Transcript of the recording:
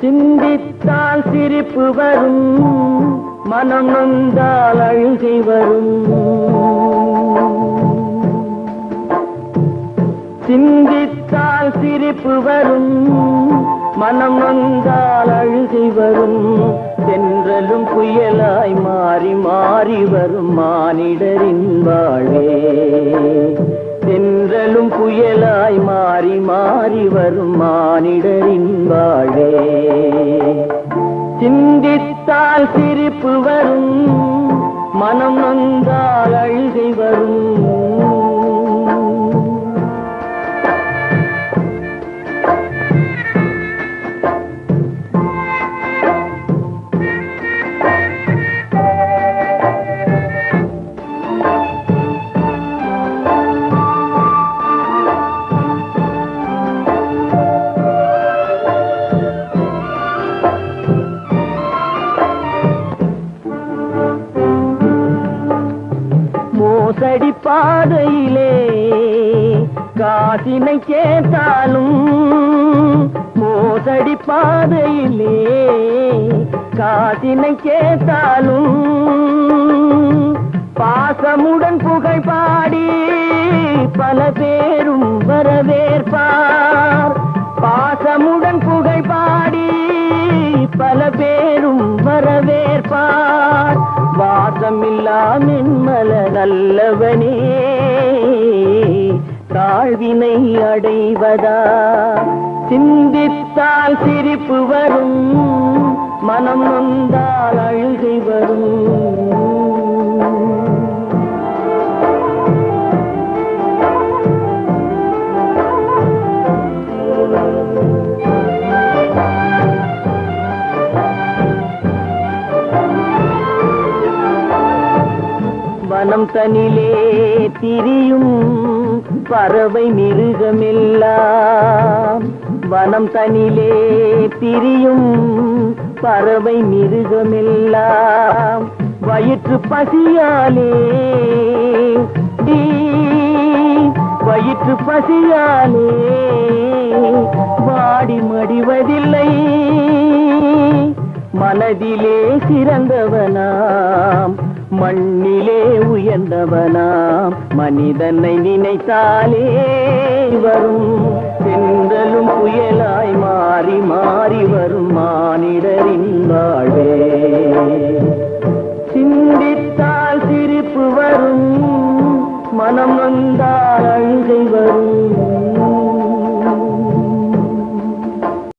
சிந்தித்தால் சிரிப்பு வரும் மனம் நொந்தால் அழுகை வரும். சிந்தித்தால் சிரிப்பு வரும் மனம் நொந்தால் அழுகி வரும். தென்றலும் புயலாய் மாறி மாறி வரும் மானிடரின் வாழ்வே. தென்றலும் புயலாய் மாறி மாறி வரும் மானிடரின் வாழ்வே. சிந்தித்தால் சிரிப்பு வரும். மனம் நொந்தால் அழுகை வரும். மோசடி பாதையிலே காசினை கேட்டாலும் மோசடி பாதையிலே காசினை கேட்டாலும் பாசமுடன் புகழ் பாடி பல பேர் வாசமில்லா மென்மல நல்லவனே தாழ்வினை அடைவதா? சிந்தித்தால் சிரிப்பு வரும் மனம் நொந்தால் வனம் தனிலே திரியும் பறவை மிருகமெல்லாம். வனம் தனிலே திரியும் பறவை மிருகமெல்லாம். வயிற்று பசியாலே வயிற்று பசியாலே வாடி மடிவதில்லை. மனதிலே சிறந்தவனாம். மண்ணிலே உயர்ந்தவனாம். மனிதனை நினைத்தாலே வரும். தென்றலும் புயலாய் மாறி மாறி வரும் மானிடரின் வாழ்வே. சிந்தித்தால் சிரிப்பு வரும். மனம் வந்தால் அழுகை வரும்.